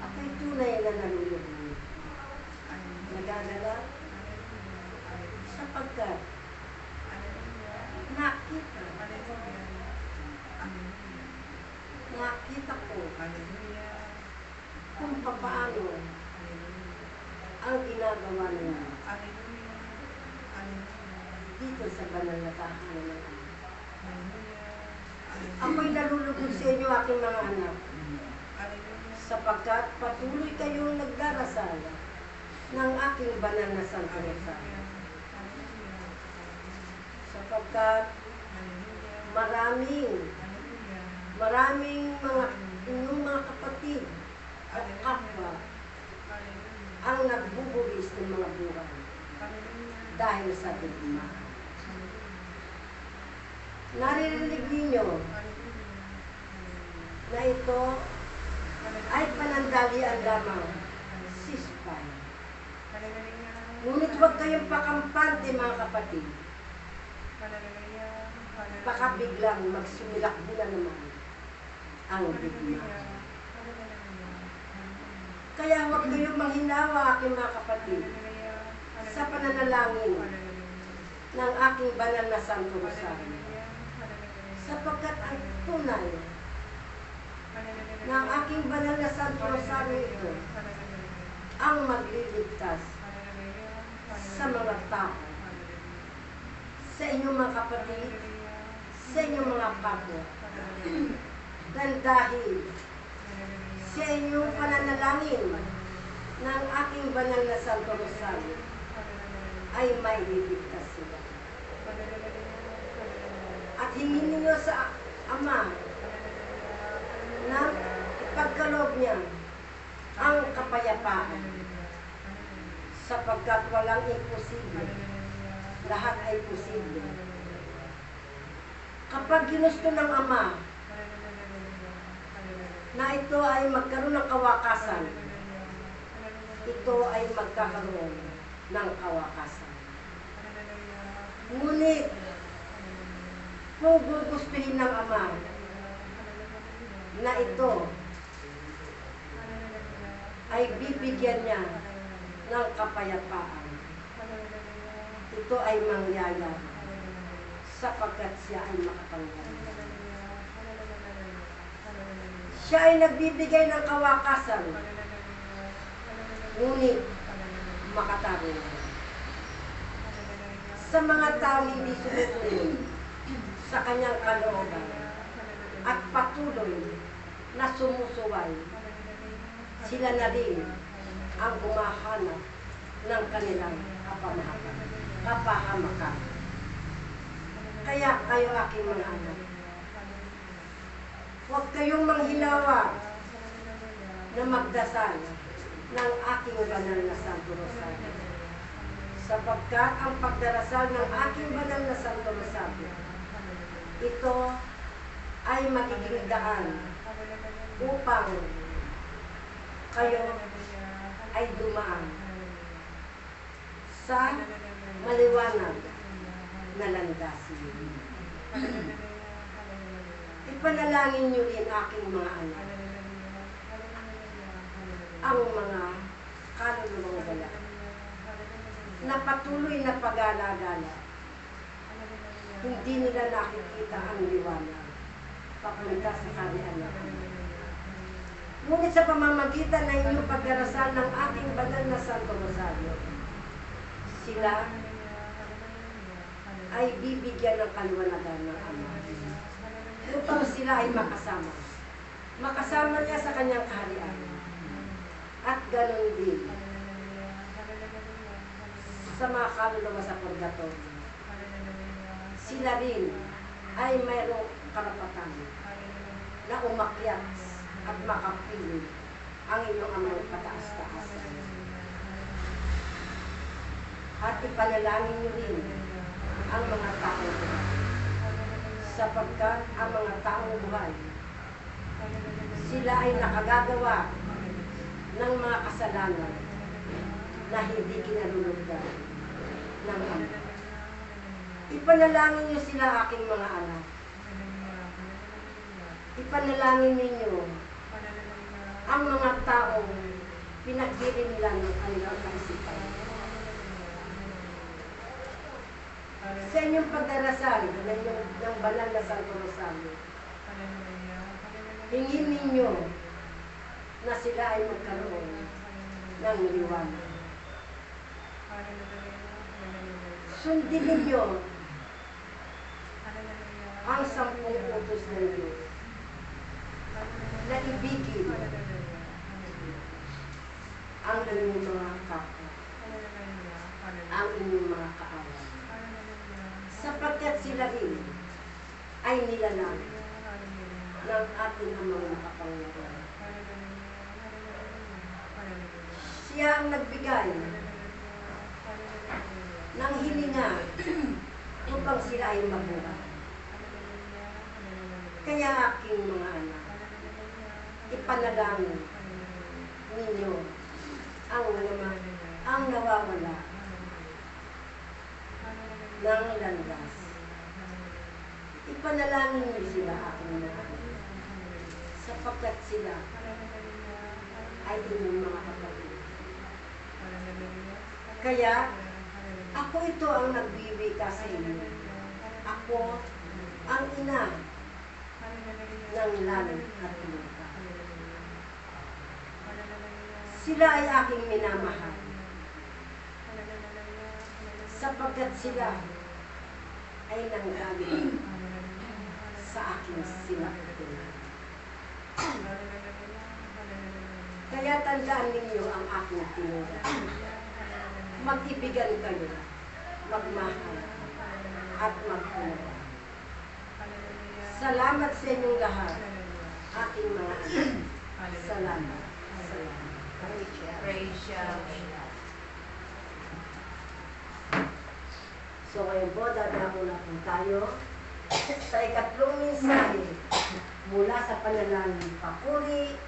Ako'y tunay na nanulog. Nagagala sapagkat nakita nakita ko kung paano ang ginagawa niya dito sa banal na tahanan ng Ako'y nalulugod sa inyo, aking mga anak sapagkat patuloy kayong nagdarasal ng aking banal na Santo Rosario. Sapagkat maraming, maraming mga inyong mga kapatid at kapwa ang nagbubuwis ng mga buhay dahil sa digmaan. Naririnig ninyo na ito panandalian lamang ceasefire. Ngunit huwag kayong pakampante mga kapatid. Baka biglang magsumilakbo na naman ang digmaan. Kaya huwag kayong manghinawa aking mga kapatid sa pananalangin ng aking banal na Santo Rosario. Sapagkat ang tunay ng aking banal na Santo Rosario ang magliligtas sa mga tao, sa inyong mga kapatid, sa inyong mga kapwa. Dan dahil sa inyong pananalangin ng aking banal na Santo Rosario ay may liligtas sila. At hingin ninyo sa Ama na ipagkaloob niya ang kapayapaan sapagkat walang imposible. Lahat ay posible. Kapag ginusto ng Ama na ito ay magkaroon ng kawakasan, ito ay magkakaroon ng kawakasan. Ngunit, kung gugustuhin ng Ama na ito ay bibigyan niya ng kapayapaan, ito ay mangyayari sapagkat siya ay makapangyarihan. Siya ay nagbibigay ng kawakasan, ngunit makatarungan. Sa mga tao hindi sumusunod sa kanyang kalooban at patuloy na sumusuway, sila na rin ang gumahanap ng kanilang kapamahakan, kapahamakan. Kaya kayo aking mga anak, huwag kayong manghinawa na magdasal ng aking banal na Santo Rosario. Sapagkat ang pagdarasal ng aking banal na Santo Rosario, ito ay magiging daan upang kayo ay dumaan sa maliwanag na landasin. Ipanalangin niyo rin aking mga anak. Ang mga kaluluwang gala na patuloy na pag-alagala. Hindi nila nakikita ang liwanag. Papunta sa kanilang ng Ngunit sa pamamagitan ng inyong pagdarasal ng ating banal na Santo Rosario, sila ay bibigyan ng kaliwanagan ng Ama upang sila ay makasama. Makasama niya sa kanyang kaharian. At ganon din sa mga kaluluwa sa purgatorio. Sila rin ay mayroong karapatan na umakyat at makapili ang inyong amang pataas-taas. At ipanalangin niyo rin ang mga taong buhay. Sapagkat ang mga taong buhay, sila ay nakagagawa ng mga kasalanan na hindi kinalulugdan ng Ama. Ipanalangin niyo sila aking mga anak. Ipanalangin ninyo ang mga taong pinagdirinlan ng kanilang kaisipan. Sa inyong pagdarasal ng, ng banal na Santo Rosario, hingin ninyo na sila ay magkaroon ng liwanag. Sundin ninyo ang sampung utos ng Diyos na ibigin ang inyong mga kapwa, ang inyong mga kaaway. Sapagkat sila rin ay nilalang ng ating amang makapangyarihan. Siya ang nagbigay ng hininga upang sila ay mabuhay. Kaya aking mga anak, ipanalangin ninyo ang ang nawawala ng landas. Ipanalangin niyo sila aking anak, sapagkat sila ay inyong mga kapatid. Kaya, ako ito ang nagbibigay sa inyo. Ako ang ina ng langit at lupa. Sila ay aking minamahal sapagkat sila ay nanggaling sa aking sinapatunan. Kaya tandaan ninyo ang aking tinura. Mag-ibigan kayo, magmahal, at magpunawa. Salamat sa inyong lahat, aking mga anak. Salamat. Salamat. Yah. So ngayon po, dadako na po tayo sa ikatlong mensahe mula sa panalangin papuri